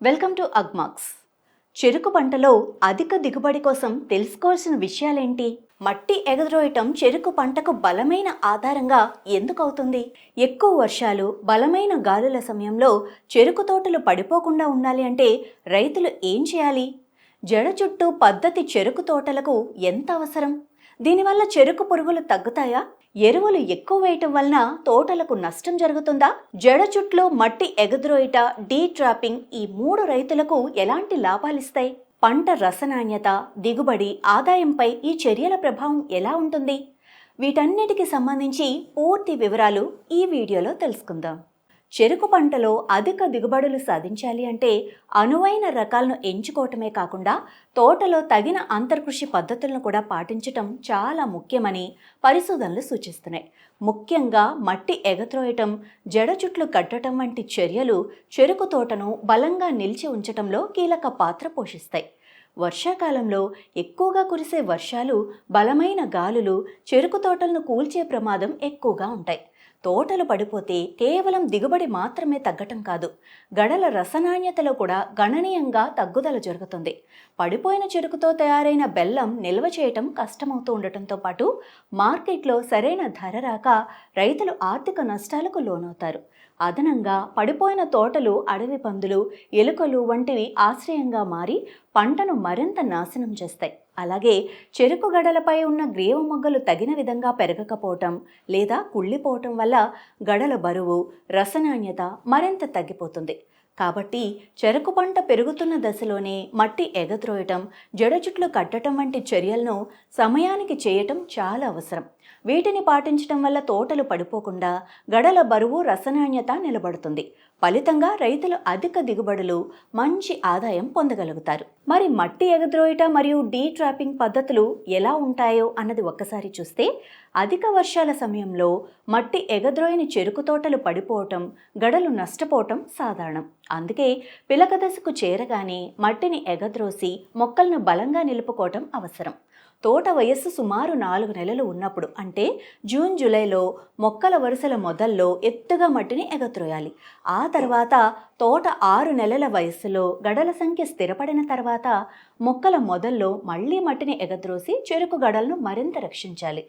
Welcome to Agmax చెరుకు పంటలో అధిక దిగుబడి కోసం తెలుసుకోవాల్సిన విషయాలేంటి? మట్టి ఎగదరోయటం చెరుకు పంటకు బలమైన ఆధారంగా ఎందుకు అవుతుంది? ఎక్కువ వర్షాలు బలమైన గాలుల సమయంలో చెరుకు తోటలు పడిపోకుండా ఉండాలి అంటే రైతులు ఏం చేయాలి? జడ చుట్టూ పద్ధతి చెరుకు తోటలకు ఎంత అవసరం? దీనివల్ల చెరుకు పురుగులు తగ్గుతాయా? ఎరువులు ఎక్కువ వేయటం వలన తోటలకు నష్టం జరుగుతుందా? జడ చుట్లో మట్టి ఎగద్రోయిట డీ ట్రాపింగ్ ఈ మూడు రైతులకు ఎలాంటి లాభాలిస్తాయి పంట రసనాణ్యత దిగుబడి ఆదాయంపై ఈ చర్యల ప్రభావం ఎలా ఉంటుంది? వీటన్నిటికి సంబంధించి పూర్తి వివరాలు ఈ వీడియోలో తెలుసుకుందాం. చెరుకు పంటలో అధిక దిగుబడులు సాధించాలి అంటే అనువైన రకాలను ఎంచుకోవటమే కాకుండా తోటలో తగిన అంతర్కృషి పద్ధతులను కూడా పాటించటం చాలా ముఖ్యమని పరిశోధనలు సూచిస్తున్నాయి. ముఖ్యంగా మట్టి ఎగత్రోయటం జడ చుట్లు కట్టడం వంటి చర్యలు చెరుకు తోటను బలంగా నిలిచి ఉంచటంలో కీలక పాత్ర పోషిస్తాయి. వర్షాకాలంలో ఎక్కువగా కురిసే వర్షాలు బలమైన గాలులు చెరుకు తోటలను కూల్చే ప్రమాదం ఎక్కువగా ఉంటాయి. తోటలు పడిపోతే కేవలం దిగుబడి మాత్రమే తగ్గటం కాదు. గడల రసనాణ్యతలో కూడా గణనీయంగా తగ్గుదల జరుగుతుంది. పడిపోయిన చెరుకుతో తయారైన బెల్లం నిల్వ చేయటం కష్టమవుతూ ఉండటంతో పాటు మార్కెట్లో సరైన ధర రాక రైతులు ఆర్థిక నష్టాలకు లోనవుతారు. అదనంగా పడిపోయిన తోటలు అడవి పందులు ఎలుకలు వంటివి ఆశ్రయంగా మారి పంటను మరింత నాశనం చేస్తాయి. అలాగే చెరుకు గడలపై ఉన్న గ్రీవ మొగ్గలు తగిన విధంగా పెరగకపోవటం లేదా కుళ్ళిపోవటం వల్ల గడల బరువు రసనాణ్యత మరింత తగ్గిపోతుంది. కాబట్టి చెరకు పంట పెరుగుతున్న దశలోనే మట్టి ఎగత్రోయటం జడచుట్లు కట్టడం వంటి చర్యలను సమయానికి చేయటం చాలా అవసరం. వీటిని పాటించడం వల్ల తోటలు పడిపోకుండా గడల బరువు రసనాణ్యత నిలబడుతుంది. ఫలితంగా రైతులు అధిక దిగుబడులు మంచి ఆదాయం పొందగలుగుతారు. మరి మట్టి ఎగద్రోయట మరియు డీ ట్రాపింగ్ పద్ధతులు ఎలా ఉంటాయో అన్నది ఒక్కసారి చూస్తే అధిక వర్షాల సమయంలో మట్టి ఎగద్రోయని చెరుకు తోటలు పడిపోవటం గడలు నష్టపోవటం సాధారణం. అందుకే పిలక దశకు చేరగానే మట్టిని ఎగద్రోసి మొక్కలను బలంగా నిలుపుకోవటం అవసరం. తోట వయస్సు సుమారు నాలుగు నెలలు ఉన్నప్పుడు అంటే జూన్ జూలైలో మొక్కల వరుసల మొదల్లో ఎత్తుగా మట్టిని ఎగత్రోయాలి. ఆ తర్వాత తోట ఆరు నెలల వయస్సులో గడల సంఖ్య స్థిరపడిన తర్వాత మొక్కల మొదల్లో మళ్ళీ మట్టిని ఎగద్రోసి చెరుకు గడలను మరింత రక్షించాలి.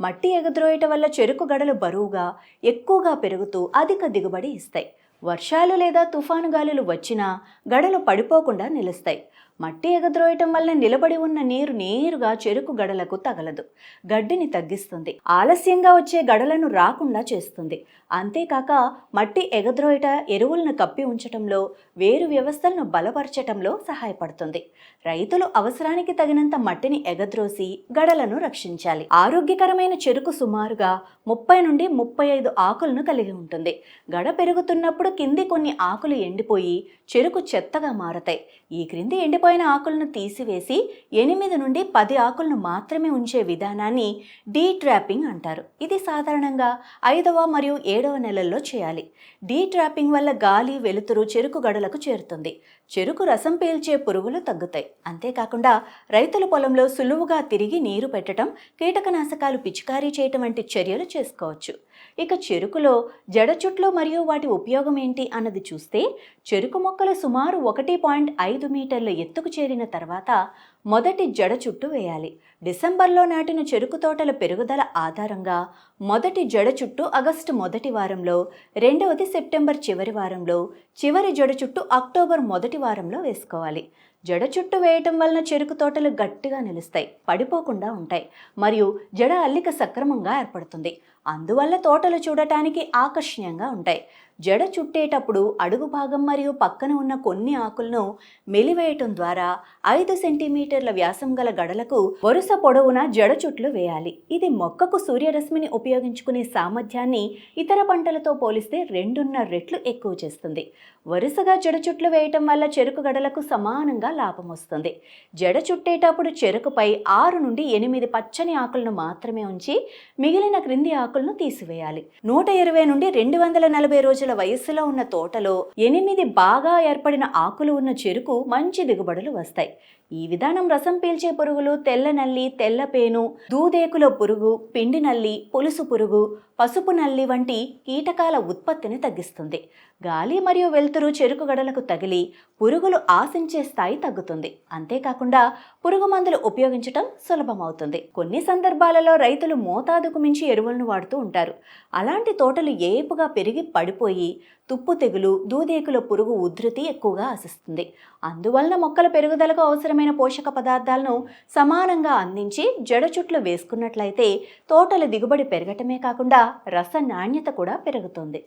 మట్టి ఎగద్రోయటం వల్ల చెరుకు గడలు బరువుగా ఎక్కువగా పెరుగుతూ అధిక దిగుబడి ఇస్తాయి. వర్షాలు లేదా తుఫాను గాలులు వచ్చినా గడలు పడిపోకుండా నిలుస్తాయి. మట్టి ఎగద్రోయటం వల్ల నిలబడి ఉన్న నీరు నేరుగా చెరుకు గడలకు తగలదు. గడ్డిని తగ్గిస్తుంది. ఆలస్యంగా వచ్చే గడలను రాకుండా చేస్తుంది. అంతేకాక మట్టి ఎగద్రోయట ఎరువులను కప్పి ఉంచటంలో వేరు వ్యవస్థలను బలపరచటంలో సహాయపడుతుంది. రైతులు అవసరానికి తగినంత మట్టిని ఎగద్రోసి గడలను రక్షించాలి. ఆరోగ్యకరమైన చెరుకు సుమారుగా ముప్పై నుండి ముప్పై ఐదు ఆకులను కలిగి ఉంటుంది. గడ పెరుగుతున్నప్పుడు కింది కొన్ని ఆకులు ఎండిపోయి చెరుకు చెత్తగా మారతాయి. ఈ క్రింది ఎండిపోయిన ఆకులను తీసివేసి ఎనిమిది నుండి పది ఆకులను మాత్రమే ఉంచే విధానాన్ని డీ ట్రాపింగ్ అంటారు. ఇది సాధారణంగా ఐదవ మరియు ఏడవ నెలల్లో చేయాలి. డీ ట్రాపింగ్ వల్ల గాలి వెలుతురు చెరుకు గడలకు చేరుతుంది. చెరుకు రసం పీల్చే పురుగులు తగ్గుతాయి. అంతేకాకుండా రైతుల పొలంలో సులువుగా తిరిగి నీరు పెట్టడం కీటకనాశకాలు పిచికారీ చేయటం వంటి చర్యలు చేసుకోవచ్చు. ఇక చెరుకులో జడ చుట్లు మరియు వాటి ఉపయోగం ఏంటి అన్నది చూస్తే చెరుకు మొక్కలు సుమారు ఒకటి పాయింట్ ఐదు మీటర్ల ఎత్తుకు చేరిన తర్వాత మొదటి జడ చుట్టు వేయాలి. డిసెంబర్లో నాటిన చెరుకు తోటల పెరుగుదల ఆధారంగా మొదటి జడ చుట్టు ఆగస్టు మొదటి వారంలో రెండవది సెప్టెంబర్ చివరి వారంలో చివరి జడ చుట్టు అక్టోబర్ మొదటి వారంలో వేసుకోవాలి. జడ చుట్టు వేయటం వలన చెరుకు తోటలు గట్టిగా నిలుస్తాయి పడిపోకుండా ఉంటాయి మరియు జడ అల్లిక సక్రమంగా ఏర్పడుతుంది. అందువల్ల తోటలు చూడటానికి ఆకర్షణీయంగా ఉంటాయి. జడ చుట్టేటప్పుడు అడుగు భాగం మరియు పక్కన ఉన్న కొన్ని ఆకులను మెలివేయటం ద్వారా ఐదు సెంటీమీటర్ల వ్యాసం గల గడలకు వరుస పొడవున జడ చుట్లు వేయాలి. ఇది మొక్కకు సూర్యరశ్మిని ఉపయోగించుకునే సామర్థ్యాన్ని ఇతర పంటలతో పోలిస్తే రెండున్నర రెట్లు ఎక్కువ చేస్తుంది. వరుసగా జడ చుట్లు వేయటం వల్ల చెరుకు గడలకు సమానంగా లాభం వస్తుంది. జడ చుట్టేటప్పుడు చెరుకుపై ఆరు నుండి ఎనిమిది పచ్చని ఆకులను మాత్రమే ఉంచి మిగిలిన క్రింది ఆకులను తీసివేయాలి. నూట ఇరవై నుండి రెండు వందల నలభై రోజుల వయస్సులో ఉన్న తోటలో ఎనిమిది బాగా ఏర్పడిన ఆకులు ఉన్న చెరుకు మంచి దిగుబడులు వస్తాయి. ఈ విధానం రసం పీల్చే పురుగులు తెల్ల నల్లి తెల్ల పేను దూదేకుల పురుగు పిండి నల్లి పులుసు పురుగు పసుపు నల్లి వంటి కీటకాల ఉత్పత్తిని తగ్గిస్తుంది. గాలి మరియు వెలుతురు చెరుకు గడలకు తగిలి పురుగులు ఆశించే స్థాయి తగ్గుతుంది. అంతేకాకుండా పురుగు మందులు ఉపయోగించటం సులభమవుతుంది. కొన్ని సందర్భాలలో రైతులు మోతాదుకు మించి ఎరువులను వాడుతూ ఉంటారు. అలాంటి తోటలు ఏపుగా పెరిగి పడిపోయి తుప్పు తెగులు దూదేకుల పురుగు ఉధృతి ఎక్కువగా ఆశిస్తుంది. అందువలన మొక్కల పెరుగుదలకు అవసరమైన పోషక పదార్థాలను సమానంగా అందించి జడ చుట్లు వేసుకున్నట్లయితే తోటల దిగుబడి పెరగటమే కాకుండా రస నాణ్యత కూడా పెరుగుతుంది.